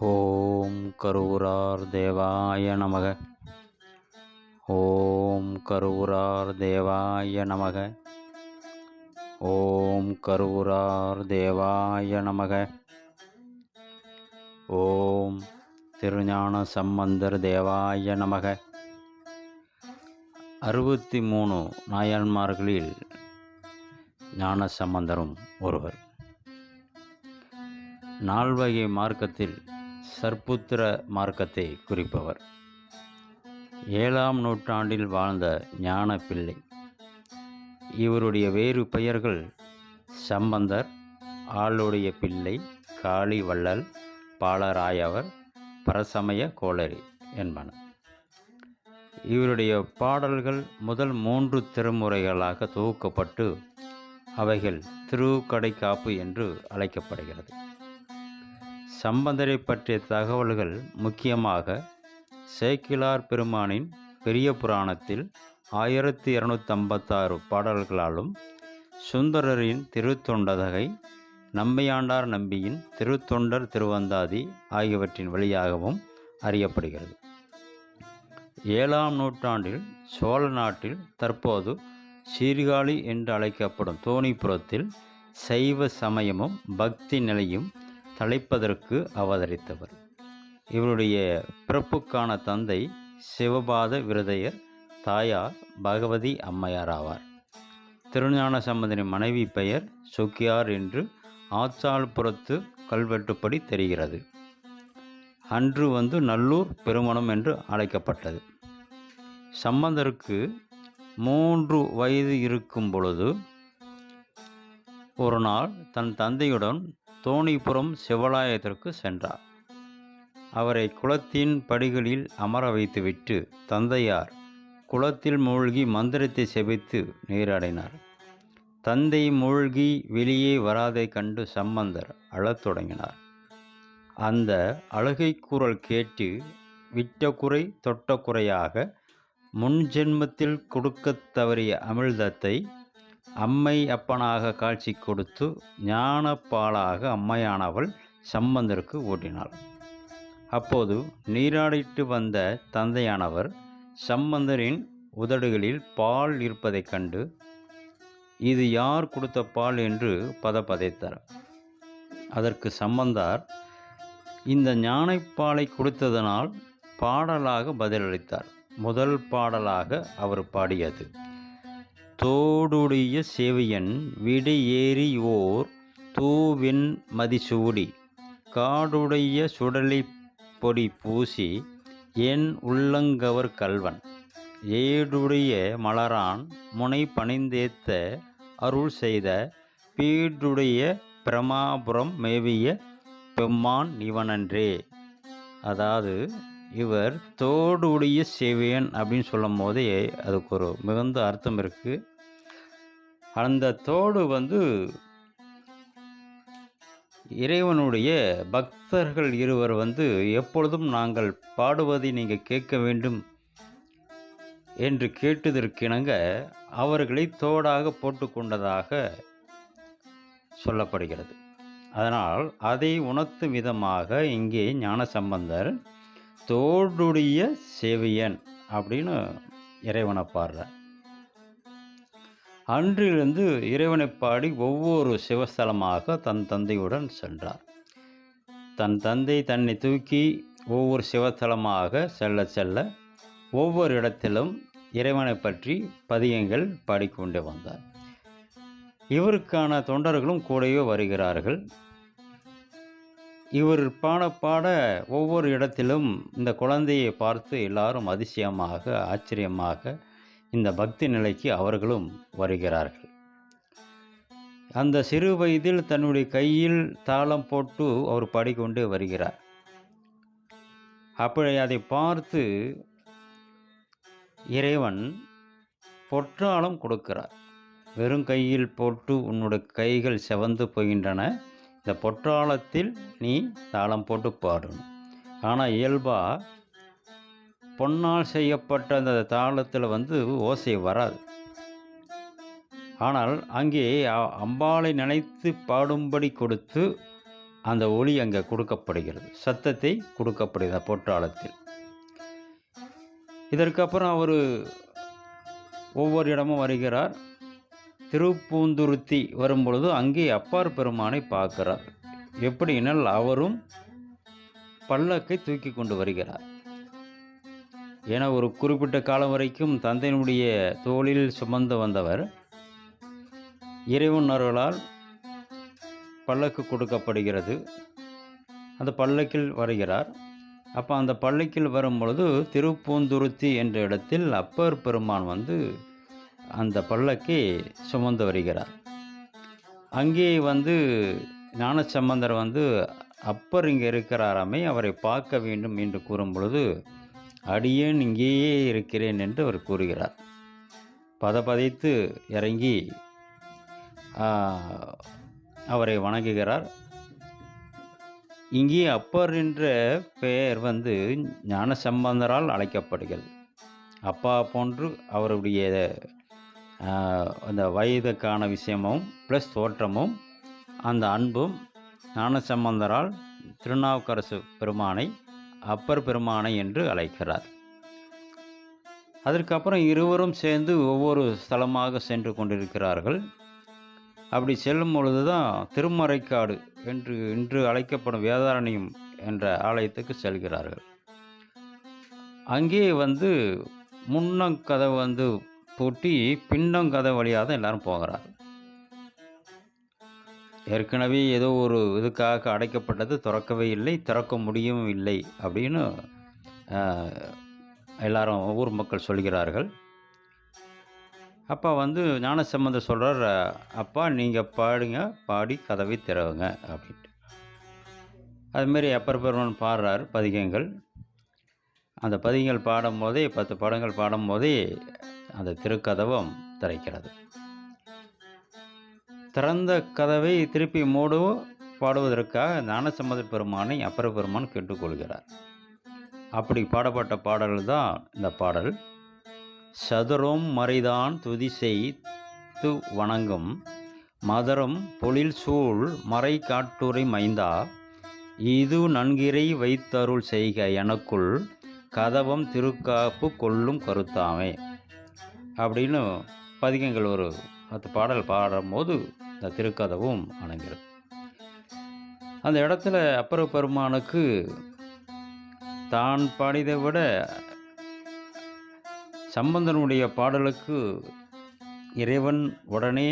ஓம் கருவுரார் தேவாய நமக. ஓம் கருவுரார் தேவாய நமக. ஓம் கருவுரார் தேவாய நமக. ஓம் திருஞான சம்பந்தர் தேவாய நமக. அறுபத்தி மூணு நாயன்மார்களில் ஞான சம்பந்தரும் ஒருவர். நால்வகை மார்க்கத்தில் சர்ப்புத்திர மார்க்கத்தை குறிப்பவர். ஏழாம் நூற்றாண்டில் வாழ்ந்த ஞான பிள்ளை. இவருடைய வேறு பெயர்கள் சம்பந்தர் ஆளுடைய பிள்ளை காளி வள்ளல் பாலராயவர் பரசமய கோளரி என்பன. இவருடைய பாடல்கள் முதல் மூன்று திருமுறைகளாக தொகுக்கப்பட்டு அவைகள் திருக்கடைக்காப்பு என்று அழைக்கப்படுகிறது. சம்பந்தரை பற்றிய தகவல்கள் முக்கியமாக சேக்கிலார் பெருமானின் பெரிய புராணத்தில் ஆயிரத்தி இரநூத்தம்பத்தாறு பாடல்களாலும் சுந்தரரின் திருத்தொண்டதகை நம்பியாண்டார் நம்பியின் திருத்தொண்டர் திருவந்தாதி ஆகியவற்றின் வழியாகவும் அறியப்படுகிறது. ஏழாம் நூற்றாண்டில் சோழ நாட்டில் தற்போது சீர்காழி என்று அழைக்கப்படும் தோணிபுரத்தில் சைவ சமயமும் பக்தி நிலையும் தலைப்பதற்கு அவதரித்தவர். இவருடைய பிறப்புக்கான தந்தை சிவபாத விருதையர் தாயார் பகவதி அம்மையார் ஆவார். திருஞான சம்பந்தனின் மனைவி பெயர் சுக்கியார் என்று ஆச்சாள்புரத்து கல்வெட்டுப்படி தெரிகிறது. அன்று வந்து நல்லூர் பெருமணம் என்று அழைக்கப்பட்டது. சம்பந்தருக்கு மூன்று வயது இருக்கும் பொழுது ஒரு நாள் தன் தந்தையுடன் தோணிபுரம் சிவலாயத்திற்கு சென்றார். அவரை குளத்தின் படிகளில் அமர வைத்துவிட்டு தந்தையார் குளத்தில் மூழ்கி மந்திரத்தை செபித்து நீராடினார். தந்தை மூழ்கி வெளியே வராதை கண்டு சம்பந்தர் அழத் தொடங்கினார். அந்த அழுகை குரல் கேட்டு விட்ட குறை தொட்ட குறையாக முன் ஜென்மத்தில் கொடுக்கத் தவறிய அமிழ்தத்தை அம்மை அப்பனாக காட்சி கொடுத்து ஞானப்பாலாக அம்மையானவள் சம்பந்தருக்கு ஊட்டினாள் அப்போது நீராடிட்டு வந்த தந்தையானவர் சம்பந்தரின் உதடுகளில் பால் இருப்பதைக் கண்டு இது யார் கொடுத்த பால்? என்று பதப்பதைத்தார். அதற்கு சம்பந்தார் இந்த ஞானைப்பாலை கொடுத்ததனால் பாடலாக பதிலளித்தார். முதல் பாடலாக அவர் பாடியது. தோடுடைய செவியன் விடை ஏறி ஓர் தூவின் மதிசூடி. காடுடைய சுடலை பொடி பூசி என் உள்ளங்கவர் கல்வன். ஏடுடைய மலரான் முனை பணிந்தேத்த அருள் செய்த பீடுடைய பிரமாபுரம் மேவிய பெம்மான் இவனன்றே. அதாவது இவர் தோடுடைய சேவையன் அப்படின்னு சொல்லும் போதே அதுக்கு ஒரு மிகுந்த அர்த்தம் இருக்குது அந்த தோடு வந்து இறைவனுடைய பக்தர்கள் இருவர் வந்து எப்பொழுதும் நாங்கள் பாடுவதை நீங்கள் கேட்க வேண்டும் என்று கேட்டதற்கிணங்க அவர்களை தோடாக போட்டுக்கொண்டதாக சொல்லப்படுகிறது. அதனால் அதை உணர்த்தும் விதமாக இங்கே ஞானசம்பந்தர் தோடுடைய சேவியன் அப்படின்னு இறைவனை பாடுறார் அன்றிலிருந்து இறைவனை பாடி ஒவ்வொரு சிவஸ்தலமாக தன் தந்தையுடன் சென்றார். தன் தந்தை தன்னை தூக்கி ஒவ்வொரு சிவஸ்தலமாக செல்ல செல்ல ஒவ்வொரு இடத்திலும் இறைவனை பற்றி பதியங்கள் பாடிக்கொண்டே வந்தார். இவருக்கான தொண்டர்களும் கூடவே வருகிறார்கள். இவர் பாட பாட ஒவ்வொரு இடத்திலும் இந்த குழந்தையை பார்த்து எல்லாரும் அதிசயமாக ஆச்சரியமாக இந்த பக்தி நிலைக்கு அவர்களும் வருகிறார்கள். அந்த சிறு வயதில் தன்னுடைய கையில் தாளம் போட்டு அவர் பாடிக்கொண்டு வருகிறார். அப்படி அதை பார்த்து இறைவன் பொற்றாளம் கொடுக்கிறார். வெறும் கையில் போட்டு உன்னுடைய கைகள் செவந்து போகின்றன. இந்த பொற்றாளத்தில் நீ தாளம் போட்டு பாடணும். ஆனால் இயல்பாக பொன்னால் செய்யப்பட்ட அந்த தாளத்தில் வந்து ஓசை வராது. ஆனால் அங்கே அம்பாளை நினைத்து பாடும்படி கொடுத்து அந்த ஒளி அங்கே கொடுக்கப்படுகிறது. சத்தத்தை கொடுக்கப்படுகிறது அந்த பொற்றாளத்தில் இதற்கப்புறம் அவர் ஒவ்வொரு இடமும் வருகிறார். திருப்பூந்துருத்தி வரும்பொழுது அங்கே அப்பார் பெருமானை பார்க்கிறார். எப்படினால் அவரும் பல்லக்கை தூக்கி கொண்டு வருகிறார். ஏன்னா ஒரு குறிப்பிட்ட காலம் வரைக்கும் தந்தையினுடைய தோளில் சுமந்து வந்தவர் இறைவன் அருளால் பல்லக்கு கொடுக்கப்படுகிறது. அந்த பல்லக்கில் வருகிறார். அப்போ அந்த பல்லக்கில் வரும் பொழுது திருப்பூந்துருத்தி என்ற இடத்தில் அப்பர் பெருமான் வந்து அந்த பல்லக்கை சுமந்து வருகிறார். அங்கே வந்து ஞானசம்பந்தர் வந்து அப்பர் இங்கே இருக்கிறாராமே அவரை பார்க்க வேண்டும் என்று கூறும் பொழுது அடியேன் இங்கேயே இருக்கிறேன் என்று அவர் கூறுகிறார். பதபதைத்து இறங்கி அவரை வணங்குகிறார். இங்கே அப்பர் என்ற பெயர் வந்து ஞானசம்பந்தரால் அழைக்கப்படுகிறது. அப்பா போன்று அவருடைய அந்த வயதுக்கான விஷயமும் ப்ளஸ் தோற்றமும் அந்த அன்பும் ஞானசம்பந்தரால் திருநாவுக்கரசு பெருமானை அப்பர் பெருமானை என்று அழைக்கிறார். அதற்கப்புறம் இருவரும் சேர்ந்து ஒவ்வொரு ஸ்தலமாக சென்று கொண்டிருக்கிறார்கள். அப்படி செல்லும் பொழுது தான் திருமறைக்காடு என்று இன்று அழைக்கப்படும் வேதாரண்யம் என்ற ஆலயத்துக்கு செல்கிறார்கள். அங்கே வந்து முன்னங்கதவு வந்து பூட்டி பின்னங்கதை வழியாக தான் எல்லாரும் போகிறார் ஏற்கனவே ஏதோ ஒரு இதுக்காக அடைக்கப்பட்டது திறக்கவே இல்லை திறக்க முடியவும் இல்லை அப்படின்னு எல்லாரும் ஊர் மக்கள் சொல்கிறார்கள். அப்பா வந்து ஞானசம்பந்தர் சொல்கிறார் அப்பா நீங்கள் பாடுங்க பாடி கதவை திறவுங்க அப்படின்ட்டு. அதுமாரி அப்பர் பெருமான் பாடுறார் பதிகங்கள். அந்த பதிகங்கள் பாடும்போதே பத்து படங்கள் பாடும்போதே அந்த திருக்கதவம் திறக்கிறது. திறந்த கதவை திருப்பி மூடவோ பாடுவதற்காக ஞானசம்மத பெருமானை அப்பர பெருமான் கேட்டுக்கொள்கிறார். அப்படி பாடப்பட்ட பாடல் தான் இந்த பாடல். சதுரம் மறைதான் துதி செய்து வணங்கும் மதரம் பொழில் சூழ் மறை காட்டுரை மைந்தா இது நன்கிறை வைத்தருள் செய்க எனக்குள் கதவம் திருக்காப்பு கொள்ளும் கருத்தாமே. அப்படின்னு பதிகங்கள் ஒரு பத்து பாடல் பாடும்போது இந்த திருக்கதவும் அணங்கிறது அந்த இடத்துல அப்பர பெருமானுக்கு தான் பாடியதை விட சம்பந்தனுடைய பாடலுக்கு இறைவன் உடனே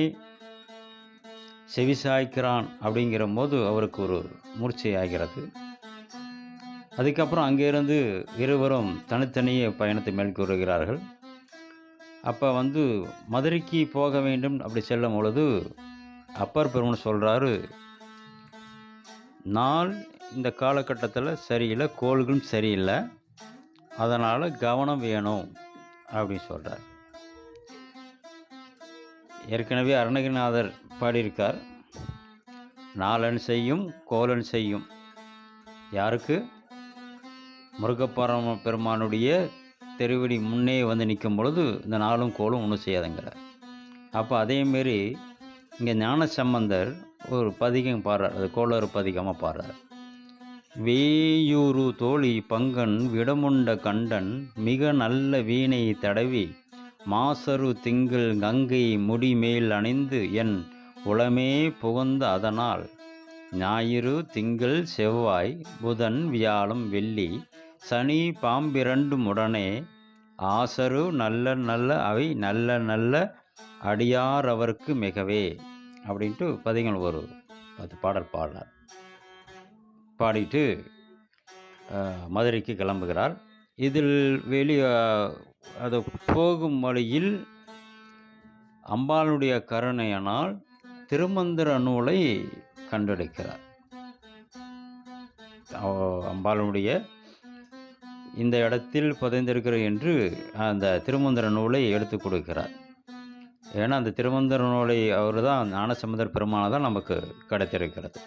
செவிசாய்க்கிறான் அப்படிங்கிற போது அவருக்கு ஒரு மூர்ச்சை ஆகிறது அதுக்கப்புறம் அங்கேருந்து இருவரும் தனித்தனியே பயணத்தை மேற்கொள்கிறார்கள். அப்போ வந்து மதுரைக்கு போக வேண்டும் அப்படி செல்லும் பொழுது அப்பர் பெருமன் சொல்கிறாரு நாள் இந்த காலகட்டத்தில் சரியில்லை கோள்களும் சரியில்லை. அதனால் கவனம் வேணும் அப்படின்னு சொல்கிறார் ஏற்கனவே அருணகிரிநாதர் பாடியிருக்கார் நாளன் செய்யும் கோலன் செய்யும். யாருக்கு? முருகப்பரம பெருமானுடைய தெருவடி முன்னே வந்து நிற்கும் பொழுது இந்த நாளும் கோலும் ஒன்றும் செய்யாதுங்கிறார் அப்போ அதேமாரி இங்கே ஞான சம்பந்தர் ஒரு பதிகம் பாடுறார். அது கோளறு பதிகமாக பாடுறார். வேயூரு தோழி பங்கன் விடமுண்ட கண்டன் மிக நல்ல வீணை தடவி மாசரு திங்கள் கங்கை முடிமேல் அணிந்து என் உளமே புகுந்த அதனால் ஞாயிறு திங்கள் செவ்வாய் புதன் வியாழம் வெள்ளி சனி பாம்பிரண்டும் உடனே ஆசரு நல்ல நல்ல அவை நல்ல நல்ல அடியார் அவருக்கு மிகவே அப்படின்ட்டு பதிகள் ஒரு பத்து பாடல் பாடினார் பாடிட்டு மதுரைக்கு கிளம்புகிறார். இதில் வெளி அது போகும் வழியில் அம்பாளுடைய கருணையனால் திருமந்திர நூலை கண்டெடுக்கிறார். அம்பாளுடைய இந்த இடத்தில் புதைந்திருக்கிற என்று அந்த திருமந்திர நூலை எடுத்து கொடுக்கிறார். ஏன்னா அந்த திருமந்திர நூலை அவர் தான் ஞானசமுதர் பெருமானை தான் நமக்கு கிடைத்திருக்கிறது.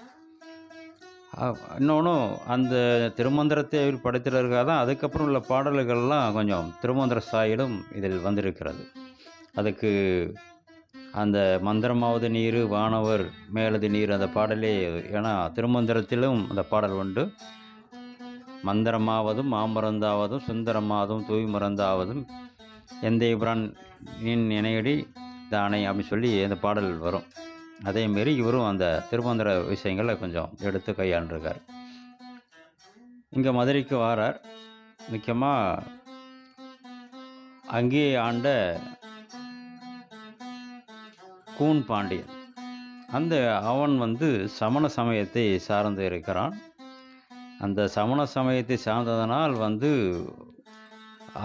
இன்னொன்றும் அந்த திருமந்திரத்தை அவர் படைத்திருக்காக தான் அதுக்கப்புறம் உள்ள பாடல்கள்லாம் கொஞ்சம் திருமந்திர சாயிலும் இதில் வந்திருக்கிறது. அதுக்கு அந்த மந்திரமாவது நீர் வானவர் மேலது நீர் அந்த பாடலே ஏன்னா திருமந்திரத்திலும் அந்த பாடல் உண்டு. மந்திரமாவதும் மாமருந்தாவதும் சுந்தரமாவதும் தூய் மருந்தாவதும் எந்த பிரான் நின் நினையடி தானே அப்படின்னு சொல்லி அந்த பாடல் வரும். அதேமாரி இவரும் அந்த திருமந்திர விஷயங்களை கொஞ்சம் எடுத்து கையாண்டிருக்கார். இங்கே மதுரைக்கு வாரார். முக்கியமாக அங்கேயே ஆண்ட கூன் பாண்டியன். அந்த அவன் வந்து சமண சமயத்தை சார்ந்து இருக்கிறான். அந்த சமண சமயத்தை சார்ந்ததனால் வந்து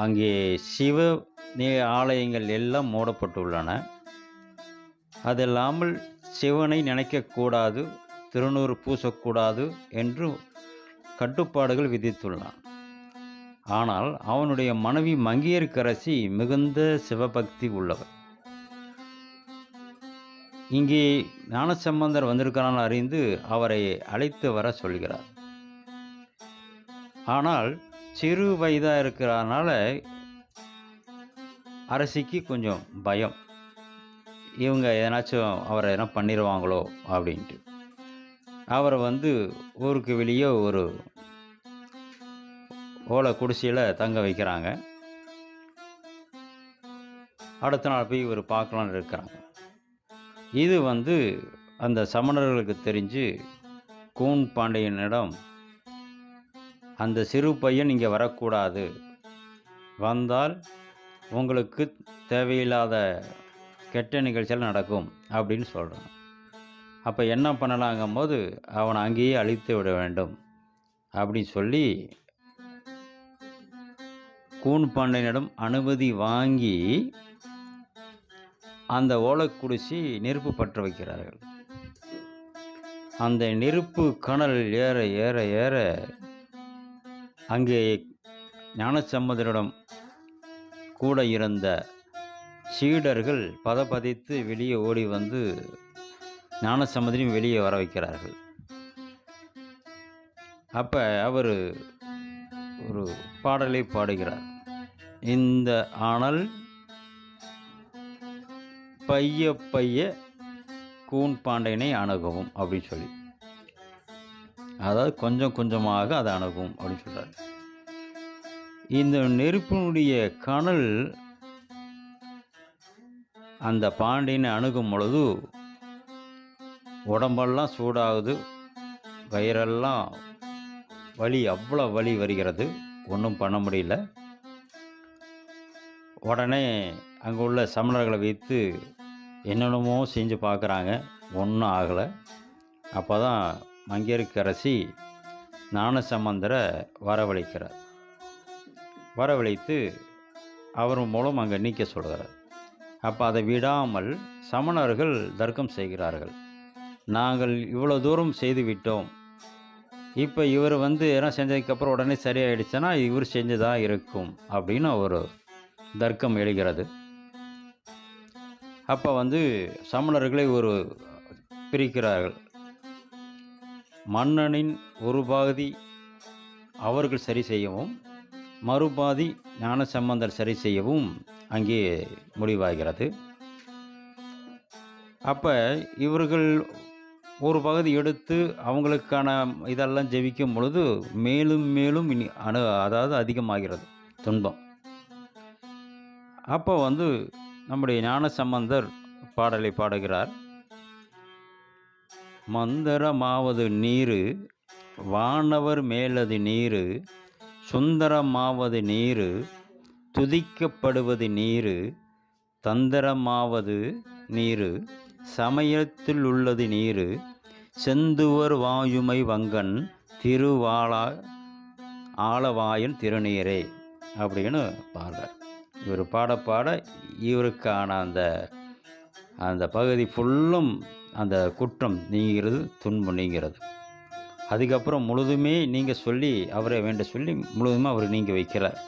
அங்கே சிவ ஆலயங்கள் எல்லாம் மூடப்பட்டுள்ளன. அது இல்லாமல் சிவனை நினைக்கக்கூடாது திருநூறு பூசக்கூடாது என்று கட்டுப்பாடுகள் விதித்துள்ளான். ஆனால் அவனுடைய மனைவி மங்கையர்க்கரசி மிகுந்த சிவபக்தி உள்ளவர். இங்கே ஞானசம்பந்தர் வந்திருக்கிறான் அறிந்து அவரை அழைத்து வர சொல்கிறார். ஆனால் சிறு வயதாக இருக்கிறனால அரசிக்கு கொஞ்சம் பயம். இவங்க எதனாச்சும் அவரை எதனா பண்ணிடுவாங்களோ அப்படின்ட்டு. அவரை வந்து ஊருக்கு வெளியே ஒரு ஓலை குடிசையில் தங்க வைக்கிறாங்க. அடுத்த நாள் போய் இவர் பார்க்கலான்னு இருக்கிறாங்க. இது வந்து அந்த சமணர்களுக்கு தெரிஞ்சு கூன் பாண்டியனிடம் அந்த சிறு பையன் இங்கே வரக்கூடாது. வந்தால் உங்களுக்கு தேவையில்லாத கெட்ட நிகழ்ச்சிகள் நடக்கும் அப்படின்னு சொல்கிறான் அப்போ என்ன பண்ணலாங்கும் போது அவனை அங்கேயே அழித்து விட வேண்டும். அப்படின்னு சொல்லி கூன் பாண்டியனிடம் அனுமதி வாங்கி அந்த ஓலைக்குடிசி நெருப்பு பற்ற வைக்கிறார்கள். அந்த நெருப்பு கணல் ஏற ஏற ஏற அங்கே ஞானசம்மதரிடம் கூட இருந்த சீடர்கள் பதபதித்து வெளியே ஓடி வந்து ஞானசம்மதரையும் வெளியே வர வைக்கிறார்கள். அப்போ அவர் ஒரு பாடலை பாடுகிறார். இந்த அனல் பைய பைய கூன் பாண்டையனை அணுகவும் அப்படின்னு சொல்லி. அதாவது கொஞ்சம் கொஞ்சமாக அதை அணுகும் அப்படின்னு சொல்கிறார் இந்த நெருப்பினுடைய கனல் அந்த பாண்டியனை அணுகும் பொழுது உடம்பெல்லாம் சூடாகுது வயிறெல்லாம் வலி அவ்வளோ வலி வருகிறது ஒன்றும் பண்ண முடியல. உடனே அங்கே உள்ள சமணர்களை வைத்து என்னென்னமோ செஞ்சு பார்க்குறாங்க ஒன்றும் ஆகலை. அப்போ தான் மங்கையர்க்கரசி ஞானசம்பந்தரை வரவழைக்கிறார். வரவழைத்து அவர் மூலம் அங்கே நீக்க சொல்கிறார் அப்போ அதை விடாமல் சமணர்கள் தர்க்கம் செய்கிறார்கள். நாங்கள் இவ்வளோ தூரம் செய்து விட்டோம். இப்போ இவர் வந்து எதனா செஞ்சதுக்கப்புறம் உடனே சரியாயிடுச்சுன்னா இவர் செஞ்சதாக இருக்கும் அப்படின்னு ஒரு தர்க்கம் எழுகிறது. அப்போ வந்து சமணர்களை ஒரு பிரிக்கிறார்கள். மன்னனின் ஒரு பாதி அவர்கள் சரி செய்யவும் மறுபாதி ஞானசம்பந்தர் சரி செய்யவும் அங்கே முடிவாகிறது. அப்போ இவர்கள் ஒரு பகுதி எடுத்து அவங்களுக்கான இதெல்லாம் ஜெபிக்கும் பொழுது மேலும் மேலும் இனி அணு அதாவது அதிகமாகிறது துன்பம். அப்போ வந்து நம்முடைய ஞான சம்பந்தர் பாடலை பாடுகிறார். மந்திரமாவது நீரு வானவர் மேலது நீரு சுந்தரமாவது நீரு துதிக்கப்படுவது நீரு தந்திரமாவது நீரு சமயத்தில் உள்ளது நீரு செந்துவர் வாயுமை வங்கன் திருவாளா ஆளவாயன் திருநீரே அப்படின்னு பாடுறார். இவர் பாட பாட இவருக்கான அந்த அந்த பகுதி ஃபுல்லும் அந்த குற்றம் நீங்கிறது துன்பம் நீங்கிறது. அதுக்கப்புறம் முழுதுமே நீங்கள் சொல்லி அவரை வேண்ட சொல்லி முழுதுமே அவர் நீங்கள் வைக்கிறார்.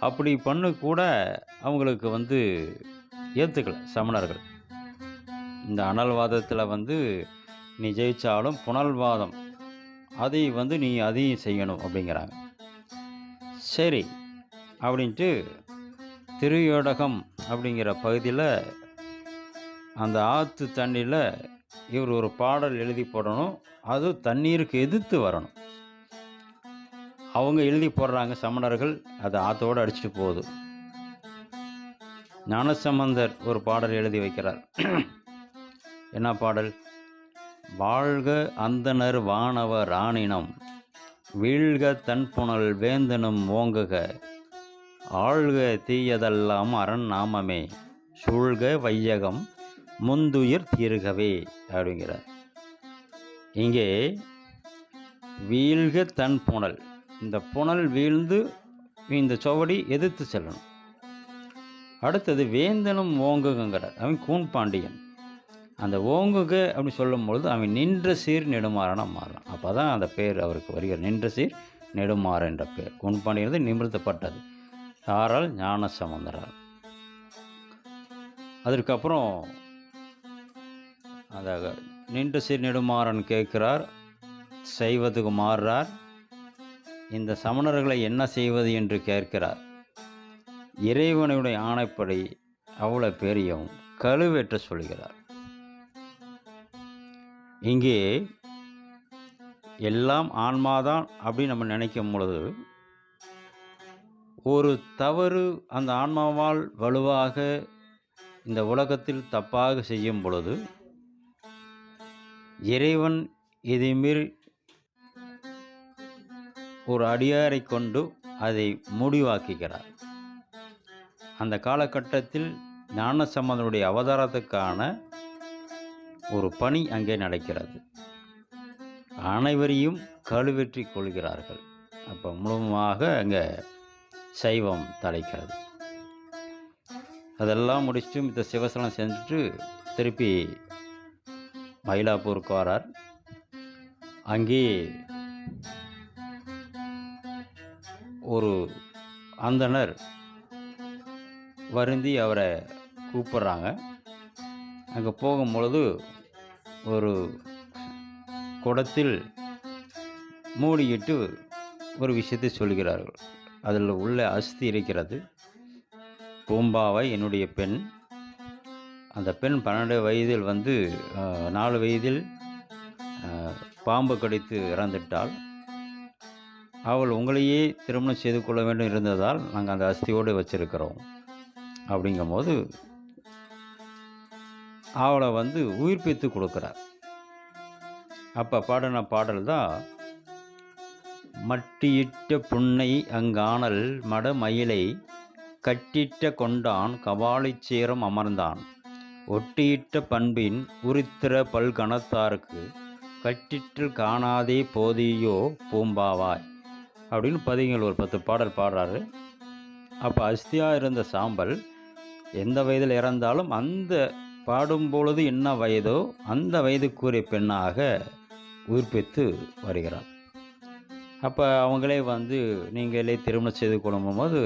அப்படி பண்ணு கூட அவங்களுக்கு வந்து ஏற்றுக்கல சமணர்கள். இந்த அனல்வாதத்தில் வந்து நீ ஜெயித்தாலும் புனல்வாதம். அதை வந்து நீ அதையும் செய்யணும் அப்படிங்கிறாங்க. சரி அப்படின்ட்டு திருயோடகம் அப்படிங்கிற பகுதியில் அந்த ஆற்று தண்ணியில் இவர் ஒரு பாடல் எழுதி போடணும். அது தண்ணீருக்கு எதிர்த்து வரணும். அவங்க எழுதி போடுறாங்க சமணர்கள் அதை ஆற்றோடு அடிச்சுட்டு போகுது. ஞானசம்பந்தர் ஒரு பாடல் எழுதி வைக்கிறார். என்ன பாடல்? வாழ்க அந்தனர் வானவ ராணினம் வீழ்க தன்புணல் வேந்தனும் ஓங்குக ஆழ்க தீயதெல்லாம் அரண் நாமமே சூழ்க வையகம் முந்துயிர் தீர்கவே அப்படிங்கிறார். இங்கே வீழ்க தன் புனல். இந்த புனல் வீழ்ந்து இந்த சுவடி எதிர்த்து செல்லணும். அடுத்தது வேந்தனும் ஓங்குகங்கிறார். அவன் கூன் பாண்டியன். அந்த ஓங்குக அப்படின்னு சொல்லும் பொழுது அவன் நின்ற சீர் நெடுமாறனாக மாறலாம். அப்போ தான் அந்த பேர் அவருக்கு வருகிற நின்ற சீர் நெடுமாற என்ற பேர். கூன் பாண்டியன் நிமிர்த்தப்பட்டது. யாரால்? ஞான சமந்தரால் அதற்கப்புறம் அதாக நின்று சீர் நெடுமாறன் கேட்கிறார் செய்வதுக்கு மாறுறார் இந்த சமணர்களை என்ன செய்வது? என்று கேட்கிறார். இறைவனுடைய ஆணைப்படி அவ்வளோ பெரியவும் கழுவேற்ற சொல்கிறார். இங்கே எல்லாம் ஆன்மாதான் அப்படின்னு நம்ம நினைக்கும் பொழுது ஒரு தவறு அந்த ஆன்மாவால் வலுவாக இந்த உலகத்தில் தப்பாக செய்யும் பொழுது இறைவன் இதைமீறி ஒரு அடியாரை கொண்டு அதை முடிவாக்குகிறார். அந்த காலகட்டத்தில் ஞானசம்பந்தனுடைய அவதாரத்துக்கான ஒரு பணி அங்கே நடக்கிறது. அனைவரையும் கழுவெற்றி கொள்கிறார்கள். அப்போ முழுமாக அங்கே சைவம் தலைக்கிறது. அதெல்லாம் முடிச்சுட்டு இந்த சிவசனம் செஞ்சுட்டு திருப்பி மயிலாப்பூருக்கு வரார். அங்கே ஒரு அந்தனர் வருந்தி அவரை கூப்பிட்றாங்க. அங்கே போகும்பொழுது ஒரு குடத்தில் மூடிக்கிட்டு ஒரு விஷயத்தை சொல்கிறார்கள். அதில் உள்ள அஸ்தி இருக்கிறது. பூம்பாவை என்னுடைய பெண் அந்த பெண் பன்னெண்டு வயதில் வந்து நாலு வயதில் பாம்பு கடித்து இறந்துட்டாள் அவள் உங்களையே திருமணம் செய்து கொள்ள வேண்டும் இருந்ததால் நாங்கள் அந்த அஸ்தியோடு வச்சிருக்கிறோம். அப்படிங்கும்போது அவளை வந்து உயிர்ப்பித்து கொடுக்குறார். அப்போ பாடின பாடல் தான் மட்டியிட்ட புன்னை அங்கானல் மட மயிலை கட்டிட்ட கொண்டான் கபாலிச்சேரம் அமர்ந்தான். ஒட்டியிட்ட பண்பின் உரித்திர பல்கணத்தாருக்கு கட்டிற்று காணாதே போதியோ பூம்பாவாய் அப்படின்னு பதிகள் ஒரு பத்து பாடல் பாடுறாரு. அப்போ அஸ்தியாக இருந்த சாம்பல் எந்த வயதில் இறந்தாலும் அந்த பாடும் பொழுது என்ன வயதோ அந்த வயதுக்குரிய பெண்ணாக உயிர்ப்பித்து வருகிறார். அப்போ அவங்களே வந்து நீங்களே திருமணம் செய்து கொள்ளும்போது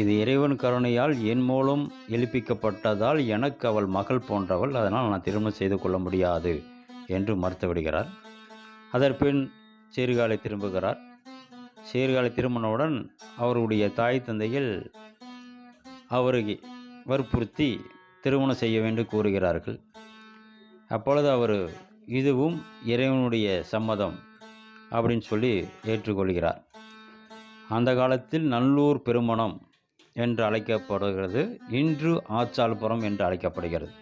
இது இறைவன் கருணையால் என் மூலம் எழுப்பிக்கப்பட்டதால் எனக்கு அவள் மகள் போன்றவள் அதனால் நான் திருமணம் செய்து கொள்ள முடியாது என்று மறுத்துவிடுகிறார். அதற்பின் சீர்காழி திரும்புகிறார். சீர்காழி திரும்பினவுடன் அவருடைய தாய் தந்தையில் அவருக்கு வற்புறுத்தி திருமணம் செய்ய வேண்டும் கூறுகிறார்கள். அப்பொழுது அவர் இதுவும் இறைவனுடைய சம்மதம் அப்படின்னு சொல்லி ஏற்றுக்கொள்கிறார். அந்த காலத்தில் நல்லூர் பெருமணம் என்று அழைக்கப்படுகிறது. இன்று ஆச்சால்புரம் என்று அழைக்கப்படுகிறது.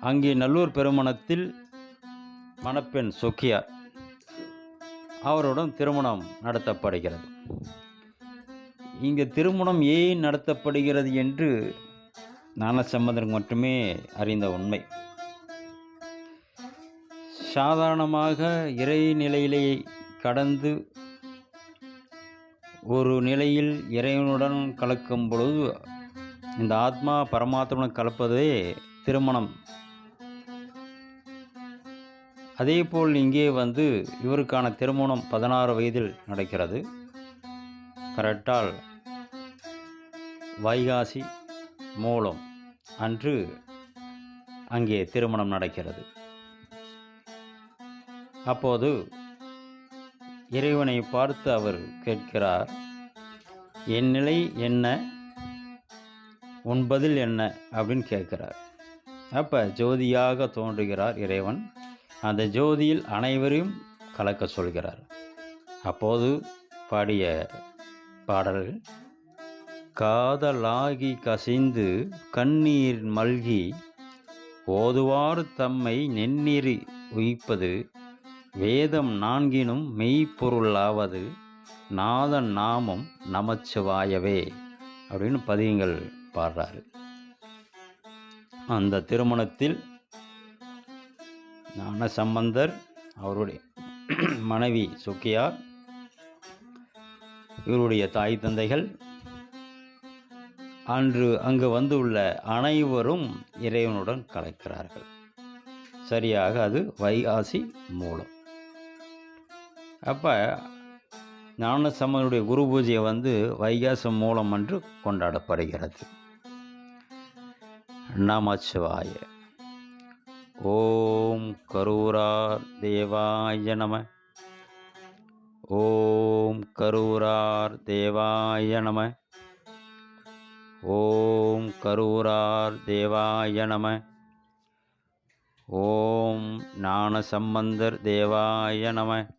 அங்கே நல்லூர் பெருமணத்தில் மணப்பெண் சொக்கியார் அவருடன் திருமணம் நடத்தப்படுகிறது. இங்கே திருமணம் ஏன் நடத்தப்படுகிறது என்று ஞானசம்பந்தர் மட்டுமே அறிந்த உண்மை. சாதாரணமாக இறைநிலையிலே கடந்து ஒரு நிலையில் இறைவனுடன் கலக்கும் பொழுது இந்த ஆத்மா பரமாத்மனுடன் கலப்பதே திருமணம். அதே போல் இங்கே வந்து இவருக்கான திருமணம் பதினாறு வயதில் நடக்கிறது. கரெக்டால் வைகாசி மூலம் அன்று அங்கே திருமணம் நடக்கிறது. அப்போது இறைவனை பார்த்து அவர் கேட்கிறார் என் நிலை என்ன? உன் பதில் என்ன? அப்படின்னு கேட்கிறார். அப்போ ஜோதியாக தோன்றுகிறார் இறைவன். அந்த ஜோதியில் அனைவரையும் கலக்க சொல்கிறார். அப்போது பாடிய பாடல்கள் காதலாகி கசிந்து கண்ணீர் மல்கி ஓதுவார் தம்மை நெந்நீர் உயிப்பது வேதம் நான்கினும் மெய்ப்பொருளாவது நாதன் நாமம் நமச்சிவாயவே அப்படின்னு பதியங்கள் பாடுறாரு. அந்த திருமணத்தில் ஞான சம்பந்தர் அவருடைய மனைவி சுக்கியார் இவருடைய தாய் தந்தைகள் அன்று அங்கு வந்துள்ள அனைவரும் இறைவனுடன் கலக்கிறார்கள். சரியாக அது வைகாசி மூலம். அப்போ ஞானசம்மனுடைய குரு பூஜையை வந்து வைகாசம் மூலம் என்று கொண்டாடப்படுகிறது. நமச்சிவாய ஓம் கரூரா தேவாய நம. ஓம் கரூரார் தேவாய நம. ஓம் கரூரார் தேவாய நம. ஓம் ஞானசம்பந்தர் தேவாய நம.